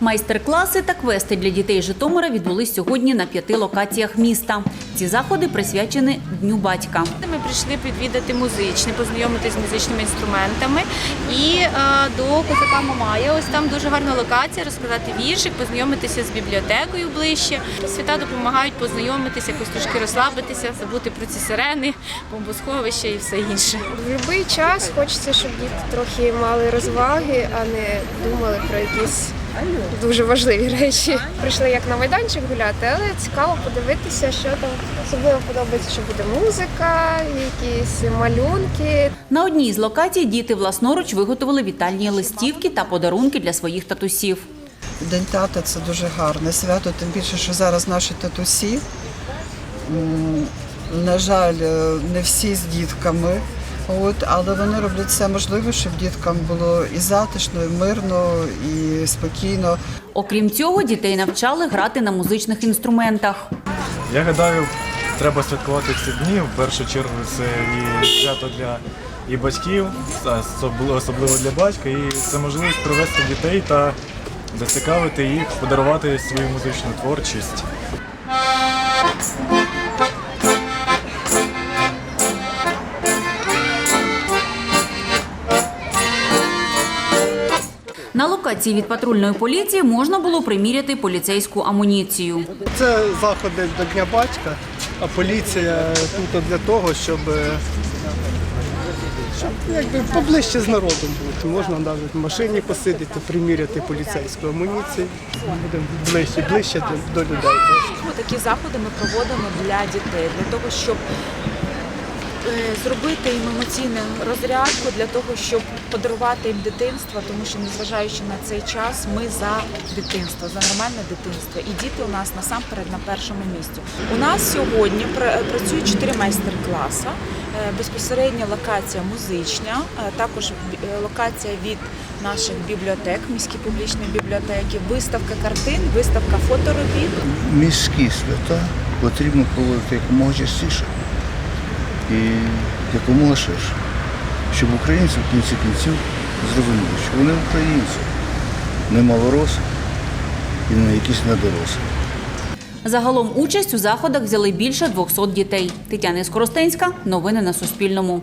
Майстер-класи та квести для дітей Житомира відбулись сьогодні на п'яти локаціях міста. Ці заходи присвячені Дню батька. Ми прийшли відвідати музичне, познайомитися з музичними інструментами. І е, до КФК Мамая, ось там дуже гарна локація, розказати віршик, познайомитися з бібліотекою ближче. Свята допомагають познайомитися, якось трошки розслабитися, забути про ці сирени, бомбосховища і все інше. В будь-який час хочеться, щоб діти трохи мали розваги, а не думали про якісь дуже важливі речі. Прийшли як на майданчик гуляти, але цікаво подивитися, що там особливо подобається, що буде музика, якісь малюнки. На одній з локацій діти власноруч виготовили вітальні листівки та подарунки для своїх татусів. День тата це дуже гарне свято, тим більше, що зараз наші татусі. На жаль, е, не всі з дітками, от, але вони роблять все можливе, щоб діткам було і затишно, і мирно, і спокійно. Окрім цього, дітей навчали грати на музичних інструментах. Я гадаю, треба святкувати ці дні. В першу чергу це і свято для і батьків, особливо- для батька, і це можливість привести дітей та зацікавити їх, подарувати свою музичну творчість. На локації від патрульної поліції можна було приміряти поліцейську амуніцію. Це заходи до Дня батька, а поліція тут для того, щоб, щоб якби поближче з народом бути. Можна навіть в машині посидіти, приміряти поліцейську амуніцію. Будемо ближче, ближче до, до людей. Такі заходи ми проводимо для дітей, для того, щоб зробити їм емоційну розрядку, для того, щоб подарувати їм дитинство, тому що незважаючи на цей час, ми за дитинство, за нормальне дитинство. І діти у нас насамперед на першому місці. У нас сьогодні пра- працюють чотири майстер-класи. Е, Безпосередньо локація музична, е, також е, локація від наших бібліотек, міські публічні бібліотеки, виставка картин, виставка фоторобіт. міські свята потрібно проводити якомога частіше і якомога ширше, щоб українці в кінці кінців зрозуміли, що вони українці, не малороси і не якісь недорослі. Загалом участь у заходах взяли більше 200 дітей. Тетяна Скоростенська. Новини на Суспільному.